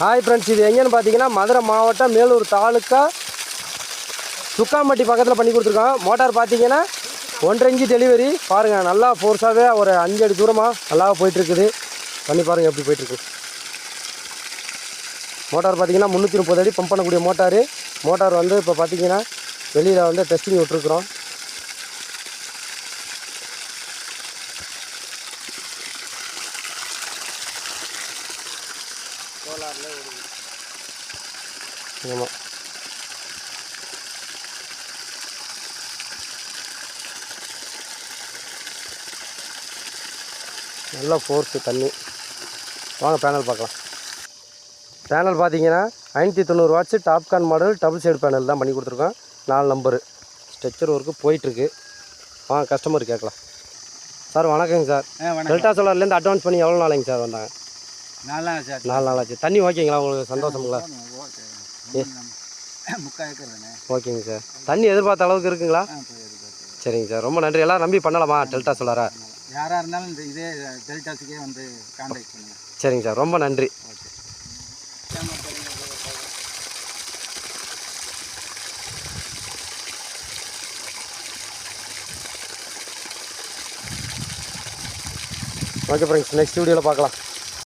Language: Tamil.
ஹாய் ஃப்ரெண்ட்ஸ் இது எங்கேன்னு பார்த்தீங்கன்னா மதுரை மாவட்டம் மேலூர் தாலுக்கா சுக்காம்பட்டி பக்கத்தில் பண்ணி கொடுத்துருக்கோம் மோட்டார் பார்த்தீங்கன்னா ஒன்றரை இன்ச்சு டெலிவரி பாருங்கள் நல்லா ஃபோர்ஸாகவே ஒரு அஞ்சு அடி தூரமாக நல்லா போயிட்டுருக்குது. பண்ணி பாருங்கள் எப்படி போயிட்டுருக்கு. மோட்டார் பார்த்தீங்கன்னா முந்நூற்றி முப்பது அடி பம்ப் பண்ணக்கூடிய மோட்டார். மோட்டார் வந்து இப்போ பார்த்தீங்கன்னா வெளியில் வந்து டெஸ்டிங் விட்டுருக்குறோம். ஆமாம் நல்ல ஃபோர்ஸு தண்ணி. வாங்க பேனல் பார்க்கலாம். பேனல் பார்த்தீங்கன்னா ஐநூற்றி தொண்ணூறு watts Topcon model double side panel தான் பண்ணி கொடுத்துருக்கோம். நாலு நம்பரு ஸ்ட்ரெச்சர் ஒர்க்கு போயிட்டுருக்கு. வாங்க கஸ்டமர் கேட்கலாம். சார் வணக்கங்க சார் டெல்டா சோலார்லேருந்து அட்வான்ஸ் பண்ணி எவ்வளோ நாளைங்க சார் வந்தாங்க? நாலு நாள் ஆச்சு தண்ணி ஓகேங்களா உங்களுக்கு? சந்தோஷங்களா ஓகே. முக்கா ஏக்கர் தானே. ஓகேங்க சார். தண்ணி எதிர்பார்த்த அளவுக்கு இருக்குங்களா? சரிங்க சார். ரொம்ப நன்றி. எல்லாம் நம்பி பண்ணலாமா? டெல்டா சோலாரா? யாராக இருந்தாலும் இந்த இதே டெல்டாஸுக்கே வந்து கான்டாக்ட் பண்ணுங்க. சரிங்க சார். ரொம்ப நன்றி. ஓகே. Okay friends. நெக்ஸ்ட் வீடியோவில் பார்க்கலாம்.